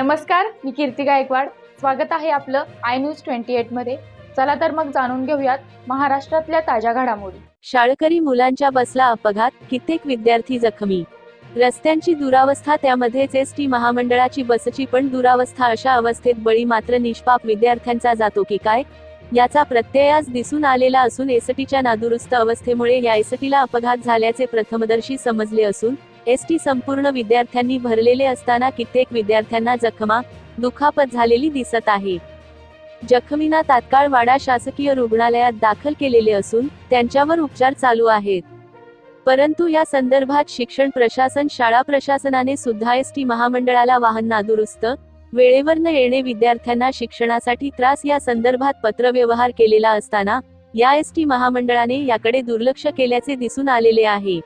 नमस्कार मी कीर्ती गायकवाड. स्वागत आहे आपलं आय न्यूज ट्वेंटी एटमध्ये. चला तर मग जाणून घेऊयात महाराष्ट्रातल्या ताज्या घडामोडी. शाळकरी मुलांच्या बसला अपघात कित्येक विद्यार्थी जखमी. रस्त्यांची दुरावस्था त्यामध्येच एस टी महामंडळाची बसची पण दुरावस्था अशा अवस्थेत बळी मात्र निष्पाप विद्यार्थ्यांचा जातो की काय? याचा प्रत्यय आज दिसून आलेला असून एसटीच्या नादुरुस्त अवस्थेमुळे या एसटीला अपघात झाल्याचे प्रथमदर्शी समजले असून एसटी संपूर्ण विद्यार्थ्यांनी भरलेले असताना कित्येक विद्यार्थ्यांना जखमा दुखापत झालेली दिसत आहे. जखमींना तात्काळ वाडा शासकीय रुग्णालयात दाखल केलेले असून त्यांच्यावर उपचार चालू आहेत. परंतु या संदर्भात शिक्षण प्रशासन शाळा प्रशासनाने सुद्धा एस टी महामंडळाला वाहन नादुरुस्त वेळेवर न येणे विद्यार्थ्यांना शिक्षणासाठी त्रास या संदर्भात पत्रव्यवहार केलेला असताना या एस टी महामंडळाने याकडे दुर्लक्ष केल्याचे दिसून आलेले आहे.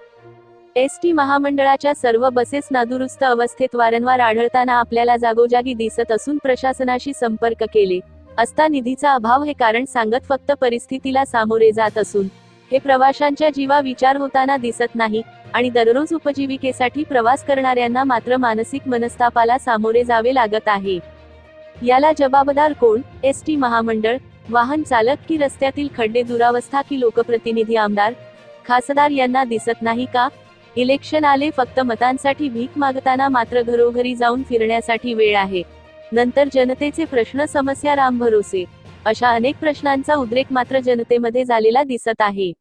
एस टी महामंडळाच्या सर्व बसेस नादुरुस्त अवस्थेत वारंवार आढळताना आपल्याला जागोजागी दिसत असून प्रशासनाशी संपर्क केले. असता निधीचा अभाव हे कारण सांगत फक्त परिस्थितीला सामोरे जात असून. हे प्रवाशांच्या जीवा विचार होताना दिसत नाही आणि दररोज उपजीविकेसाठी प्रवास करणाऱ्यांना मात्र मानसिक मनस्तापाला सामोरे जावे लागत आहे. याला जबाबदार कोण? एस टी महामंडळ वाहन चालक की रस्त्यातील खड्डे दुरावस्था की लोकप्रतिनिधी आमदार? खासदार यांना दिसत नाही का? इलेक्शन आले फक्त मतांसाठी भीक मागताना मात्र घरोघरी जाऊन फिरण्यासाठी वेळ आहे. नंतर जनतेचे प्रश्न समस्या राम भरोसे अशा अनेक प्रश्नांचा उद्रेक मात्र जनतेमध्ये झालेला दिसत आहे.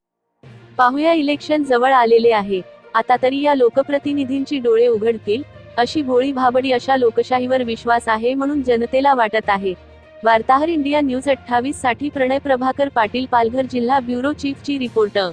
पाहूया इलेक्शन जवळ आलेले आहे. आता तरी या लोकप्रतिनिधींची डोळे उघडतील अशी भोळी भाबडी अशा लोकशाहीवर विश्वास आहे म्हणून जनतेला वाटत आहे. वार्ताहर इंडिया न्यूज अठ्ठावीससाठी प्रणय प्रभाकर पाटील पालघर जिल्हा ब्युरो चीफची रिपोर्टर